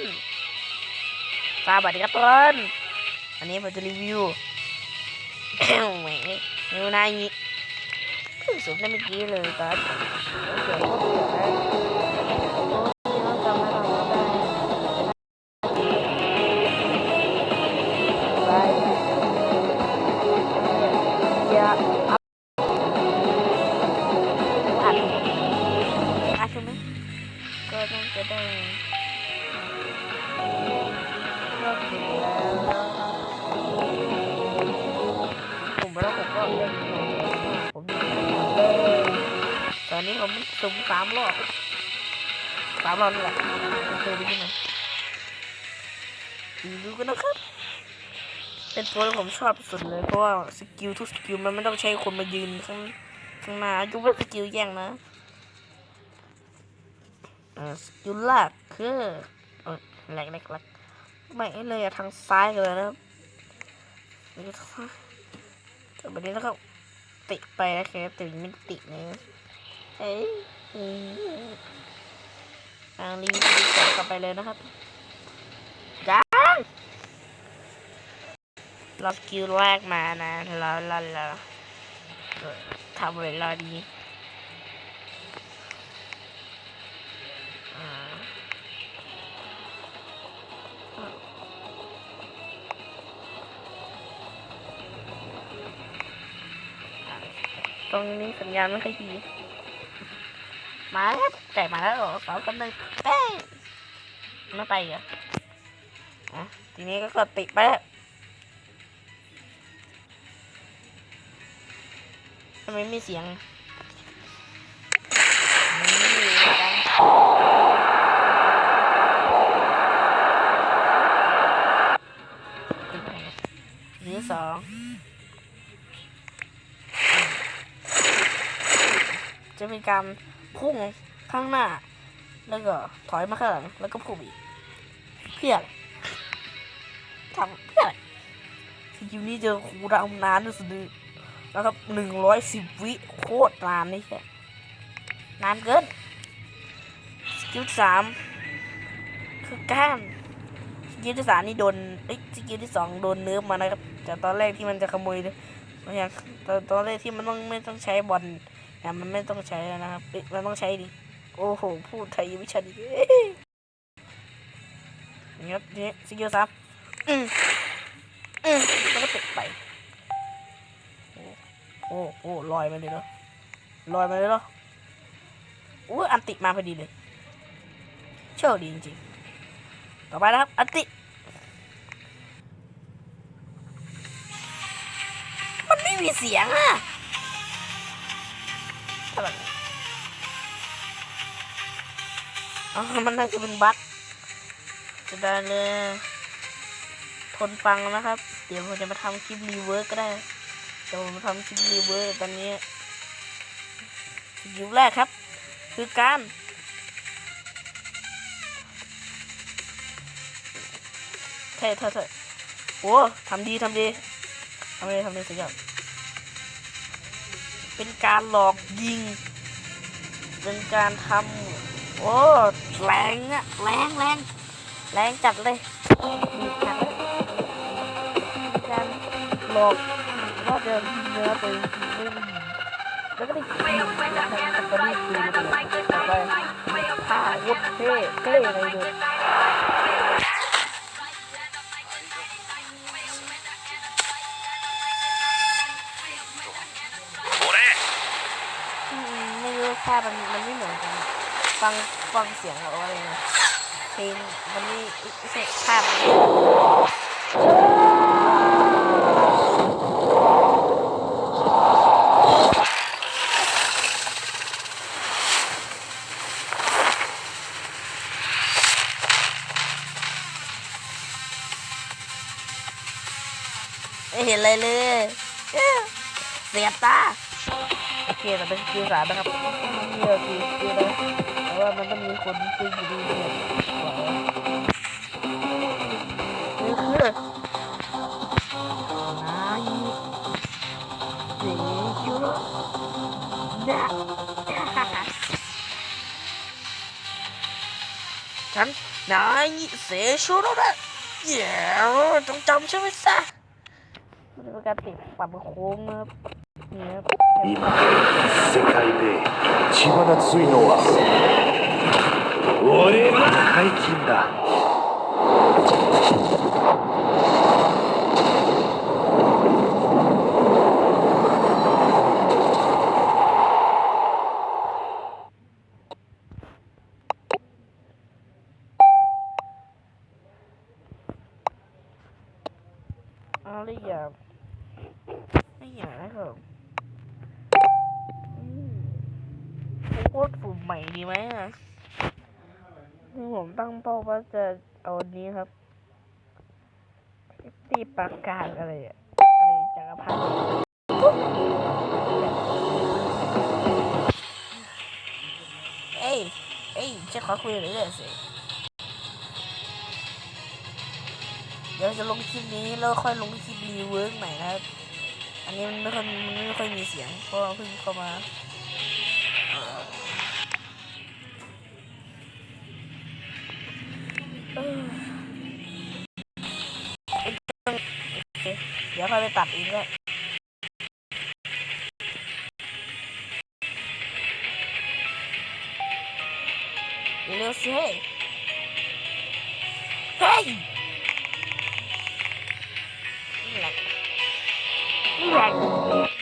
นสวัสดีครับทุกคนอันนี้ผมจะรีวิวแหมนิวนายนี้เพิ่งสุดได้เมื่อกี้เลยครับโอเคโอเค อนนี้ผมสุ่มสามรอบสามรอบนี่แหละเคยดูที่ไหนดูกันนะครับ เป็นตัวที่ผมชอบสุดเลย เพราะว่าสกิลทุกสกิลมันไม่ต้องใช้คนมายืนข้างข้างหน้ายกเว้นสกิลแย่งนะสกิลแรกคือแหลกแหลกแหลกไม่เลยอะทางซ้ายเลยนะครับนี่ก็แต่แบบนี้แล้วก็ติไปนะครับแต่ยังไม่ได้ตินะ เอ้ยอืมอ่ารีวิวต่อกลับไปเลยนะครับยังเราคิวแรกมานะแล้วแล้วทำเวลาดีตรงนี้สัญญาณไม่ค่อยดี มาแล้วแต่มาแล้วเหรอสองกันหนึ่งเป้งไม่ไปเหรออะทีนี้ก็กดติดไปแล้วทำไมไม่มีเสียงนี่สองจะเป็นการ พุ่งข้างหน้า แล้วก็ถอยมาข้างหลัง แล้วก็พุ่งอีกเพื่ออะไรทำเพื่ออะไรสกิลนี้เจอครูดาวน์นานสุดเลยแล้วครับหนึ่งร้อยสิบวิโคตรนานนี่แค่นานเกินสกิลสามคือก้านสกิลที่สามนี่โดนเอ้ยสกิลที่สองโดนเนื้อมานะครับจากตอนแรกที่มันจะขโมยเลยมันยังตอนตอนแรกที่มันต้องไม่ต้องใช้บอล แต่มันไม่ต้องใช้แล้วนะครับมันต้องใช้ดิ โอ้โห พูดไทยวิชาดีเนี่ครับนี่สกิลซับอืมอืมแล้วก็ติดไป โอ้โอ้ลอยมาเลยเนาะลอยมาเลยเนาะอู้อันติมาพอดีเลยโชคดีจริงๆ ต่อไปนะครับ อันติ มันไม่มีเสียงอะ อะไรอ๋อมันน่าจะเป็นบั๊กจะได้เลยทนฟังนะครับ เดี๋ยวผมจะมาทำคลิปรีเวิร์กก็ได้เดี๋ยวผมมาทำคลิปรีเวิร์กตอนนี้สกิลแรกครับ คือการเท่เท่เท่โอ้ทำดีทำดีทำดีทำดีสุดยอด เป็นการหลอกยิง เป็นการทำโอ้แรงอะแรงแรงแรงจัดเลยดีจัดเลยเป็นการหลอกว่าเดินเนื้อตัวเองไม่ได้ยิงแล้วก็ได้ยิงแล้วก็ได้ยิงเลยไปท่าวุฒเท่เท่เลย ค่ามันมันไม่เหมือนกัน ฟังฟังเสียงหรือว่าอะไรนะเพลงมันม่ไม่ใช่ค่าพมันไม่เห็นอะไรเลย เสียบตา โอเคแต่เป็นสกิลสามนะครับนี่ก็คือสกิลนะแต่ว่ามันต้องมีคนซื้ออยู่ดีเนี่ยนี่คือนายสีชุดนะฉันนายเสชูแล้วนะเดี๋ยวต้องจำใช่ไหมซะมันเป็นการติดปรับโค้งนะครับเนี่ยครับ 今世界で一番熱いのは俺の解禁だあれや。 ใหม่ดีไหมอะนี่ผมตั้งเป้าว่าจะเอาอันนี้ครับตีประกาศอะไรอะอะไรจักรพรรดิเอ้ยเอ้ยจะขอคุยหน่อยเลยสิเดี๋ยวจะลงคลิปนี้แล้วค่อยลงคลิปรีเวิร์กใหม่นะครับ อันนี้มันไม่ค่อยมันไม่ค่อยมีเสียงเพราะว่าเพิ่งเข้ามา เออโอเคเดี๋ยวค่อยไปตัดเองก็เร็วๆสิเฮ้ยเฮ้ยนี่แหละนี่แหละ